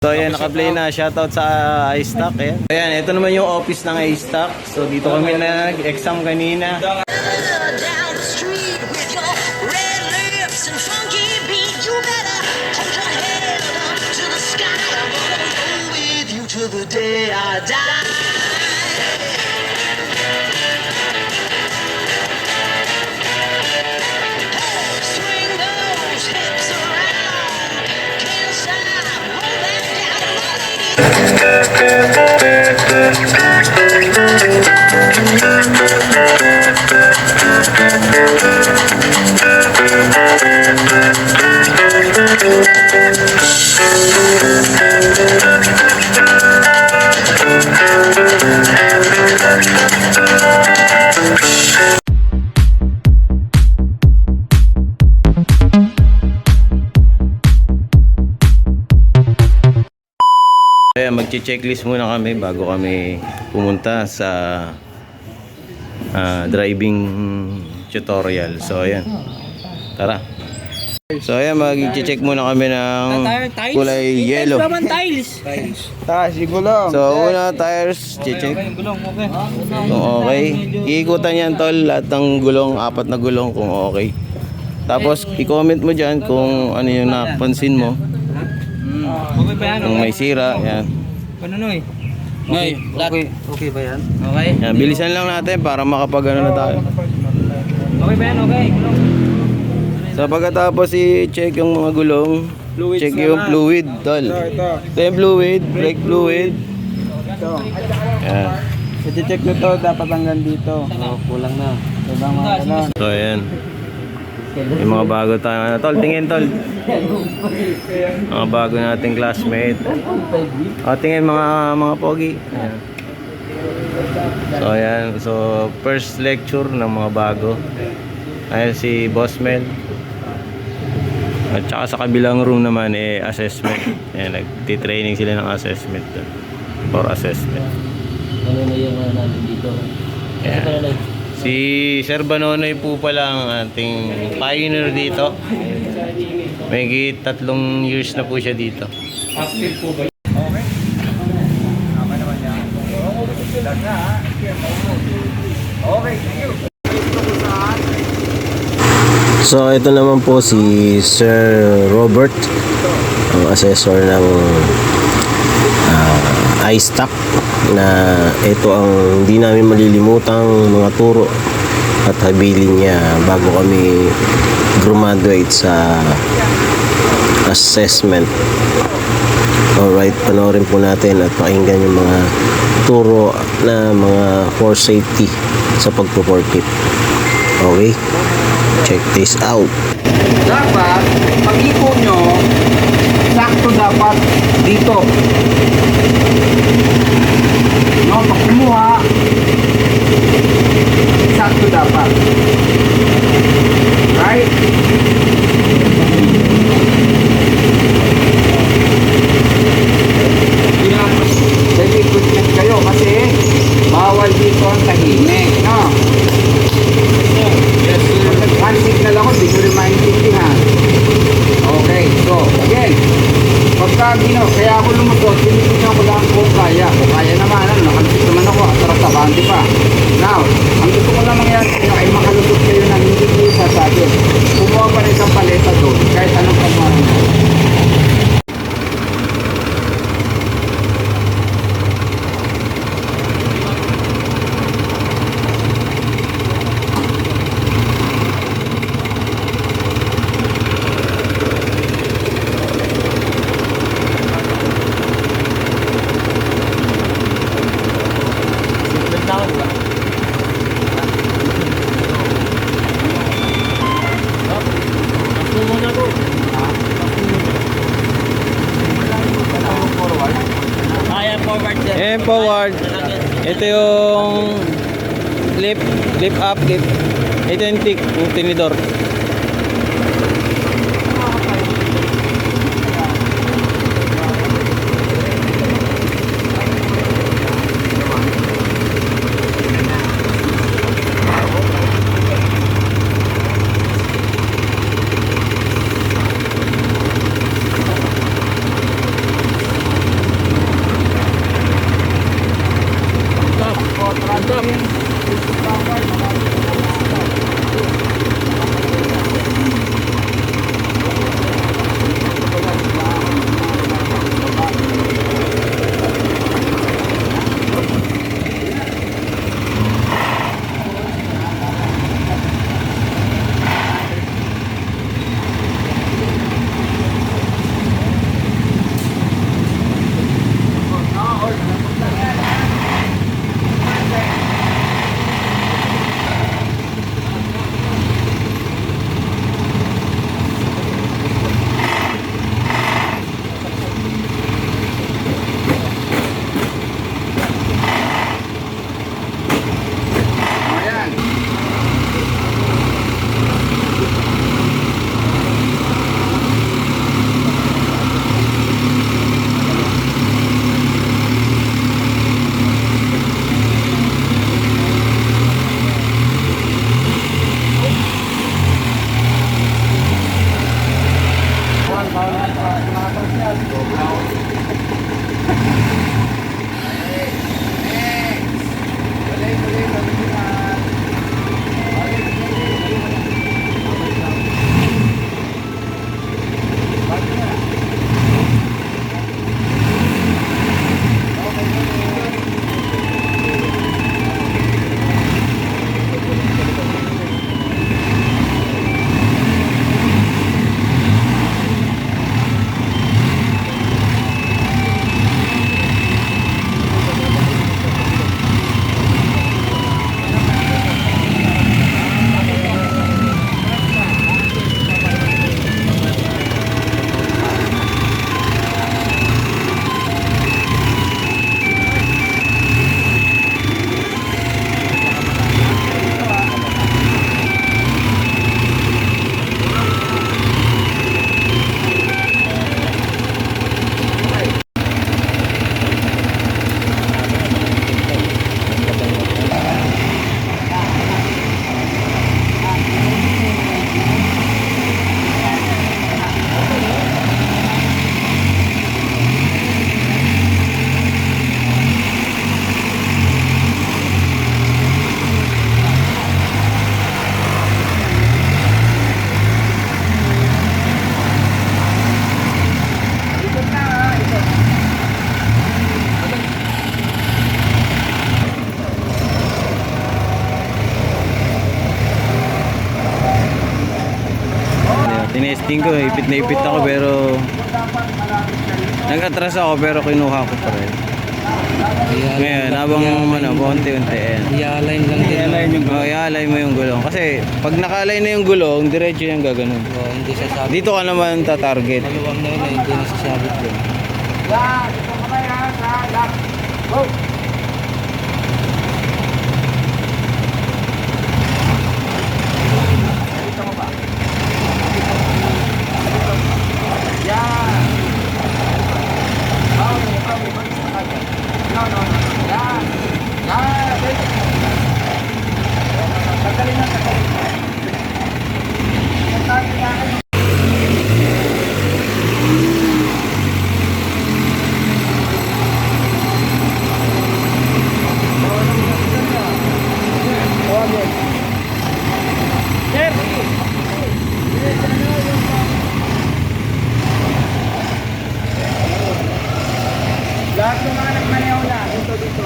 So ayan, naka-play na. Shoutout sa iStock. Ayan. ayan, ito naman yung office ng iStock. So dito kami nag-exam kanina. the street with your Thank you. Magche-checklist muna kami bago kami pumunta sa ah, driving tutorial. So ayan. Tara. So ayan, mag-check muna kami ng kulay yellow. naman tiles. Taas, gulong. So una tires, check. Gulong, okay. Kung okay. Iikutan yan tol, lahat ng gulong, apat na gulong kung okay. Tapos i-comment mo dyan kung ano yung napansin mo. Yan? Kung may sira, yan. Ano no eh? Okay, okay, okay ba yan? Okay. yan. Bilisan lang natin para makapag ano na tayo. Okay ba yan? Okay. Gulong. So pagkatapos i-check yung mga gulong, Fluids check yung naman. fluid, tol. Ito, ito. Ito yung fluid, brake fluid. Ito. Yan. I-check nyo to, dapat hanggang dito. Oh, kulang na. Diba mga. So ayan. Yung mga bago tayo. Ano, tol, tingin tol. Mga bago nating classmate. O, tingin mga mga pogi. Ayan. So ayan. So first lecture ng mga bago. Ayan si Boss Mel. At saka sa kabilang room naman eh assessment. Ayan, nagti-training sila ng assessment. For assessment. Ano na yung natin dito? Ayan. Si Sir Banonoy po pala ang ating pioneer dito. May tatlong years na po siya dito. So ito naman po si Sir Robert ang assessor ng uh, iStock na ito ang hindi namin malilimutang mga turo at habilin niya bago kami graduate sa assessment. Alright, panoorin po natin at pakinggan yung mga turo na mga for safety sa pagpo-forklift. Okay? Check this out. Dapat, pag iko nyo, sakto dapat dito. No, pag kumuha, sakto dapat. Right? Then equipment kayo kasi bawal dito ang tahimik, no? Yes, sir. Hand signal ako, di ko rin maintindihan. Okay, so, again, pagka gino, kaya ako lumusot, tinitignan ko lang kung kaya. Kung kaya naman, ano, nakalusot naman ako, at tarabandi pa. Now, ang gusto ko lang mangyari sa inyo ay makalusot kayo na hindi ko sasabi. Kumuha pa rin isang paleta doon, kahit anong kamahan. Kaya And forward. Ito yung flip, flip up, flip. Ito yung tick, yung tinidor. Gracias. Ipit na ipit ako pero nag-atras ako pero kinuha ko pa rin. Ngayon, habang ano, unti-unti yan. I-align lang din. I-align yung gulong. Oh, i-align mo yung gulong. Kasi pag naka-align na yung gulong, diretso yung gaganon. Oh, hindi sasabit. Dito ka naman ta-target. Maluwag na yun eh, hindi na sasabit yun. Yan, ito kamay ha, sa lock. Go! Dito mo ba? Yan. Okay, okay, balis na kagad. No, no, no. Yan. Yan. Dito. Tagalin na, tagalin na. Tagalin na. Lahat ng mga nagmaneho na, dito dito.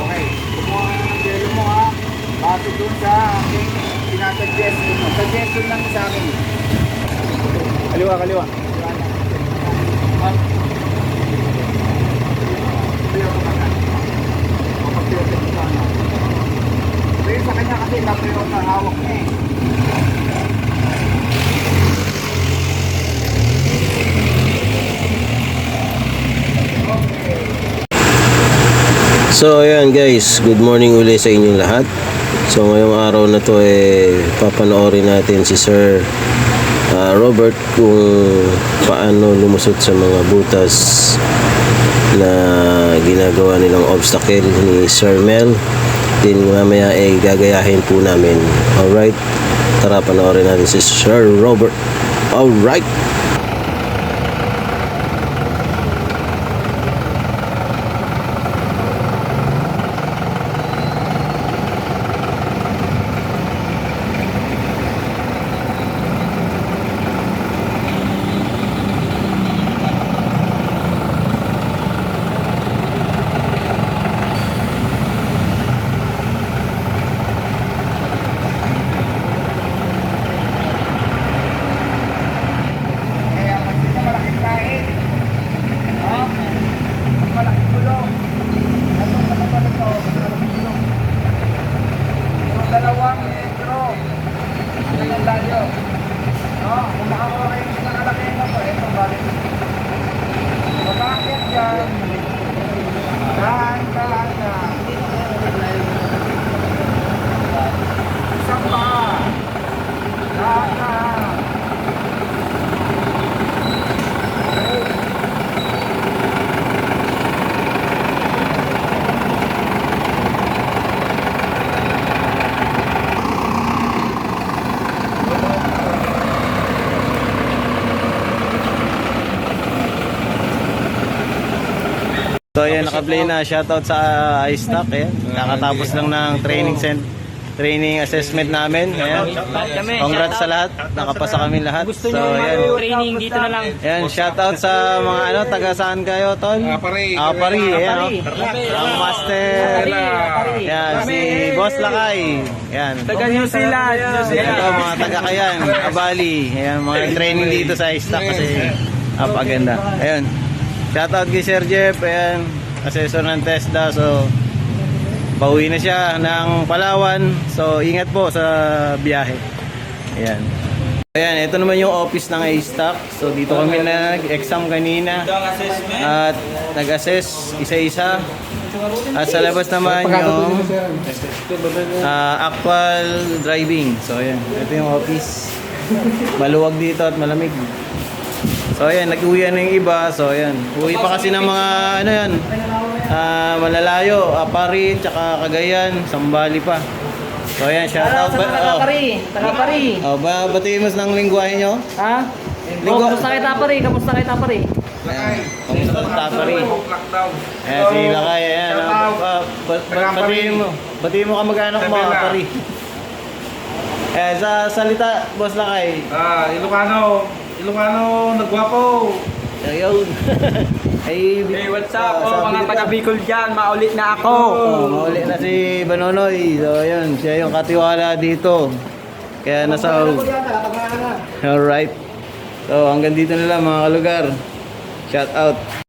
Okay, kumuha ka na ng yelo mo ha. Base dun sa aking sinasuggestion mo. Suggestion lang sa akin. Kaliwa, kaliwa. Pero sa kanya kasi kapero sa hawak niya eh. So ayan guys, good morning uli sa inyong lahat. So ngayong araw na to eh papanoorin natin si Sir ah, Robert kung paano lumusot sa mga butas na ginagawa nilang obstacle ni Sir Mel. Din mamaya ay gagayahin po namin. Alright, tara panoorin natin si Sir Robert. Alright. So ayan, naka-play na. Shoutout sa uh, iStock. Ayan. Kakatapos lang ng training cent training assessment namin. Ayan. Congrats sa lahat. Nakapasa kami lahat. So ayan. Training dito na lang. Ayan, shoutout sa mga ano, taga saan kayo, Tol? Apari. Apari, ayan. Ang master. Ayan, si Boss Lakay. Ayan. Taga New Zealand. Ito, mga taga Kayan, Abali. Ayan, mga training dito sa iStock kasi napaganda. Ayan. Shoutout kay Sir Jeff. Ayan, assessor ng TESDA. So, pauwi na siya ng Palawan. So, ingat po sa biyahe. Ayan. Ayan, ito naman yung office ng iStock. So, dito kami nag-exam kanina. At nag-assess isa-isa. At sa labas naman yung ah, actual driving. So, ayan. Ito yung office. Maluwag dito at malamig. So, ayan. Nag-uwi na yung iba. So, ayan. Uwi pa kasi ng mga, ano yan, ah, malalayo. Apari, tsaka Cagayan, Sambali pa. So, ayan. Shoutout. Ba, oh. Pari. Taga Pari. Oh, ba, batiin mo ng lingwahe nyo? Ha? Linggo. Oh, kamusta kita Pari? Kamusta kita Pari? Kamusta sa Tapari? Ayan, si Lakay. Ayan. ah, ba- batiin mo. Batiin mo ka mag-anak mo, Pari. Eh, sa salita, Boss Lakay. Ah, Ilocano. Ilocano, nagwapo. Ayun. Ay, Hey, what's up? Oh, mga nila- taga Bicol dyan. Maulit na ako. Oh, mauli na si Banonoy. So, ayun. Siya yung katiwala dito. Kaya nasa... Alright. So, hanggang dito na lang mga kalugar. Shout out.